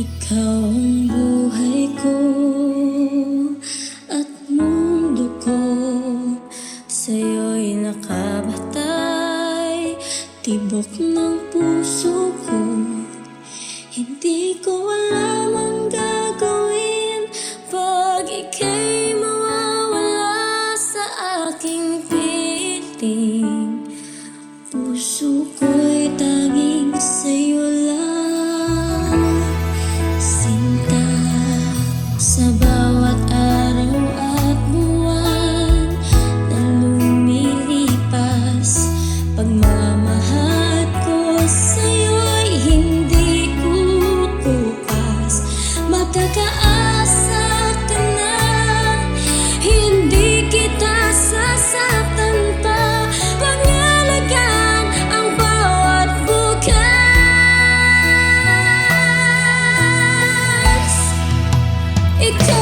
Ikaw buhay ko at mundo ko. Sa'yo'y nakabatay Tibok ng puso ko. Hindi ko alam ang gagawin Pag sa aking piling Puso ko'y tanging sa'yo lang sa bawat araw at buwan Na lumilipas Pagmamahal Ikaw ang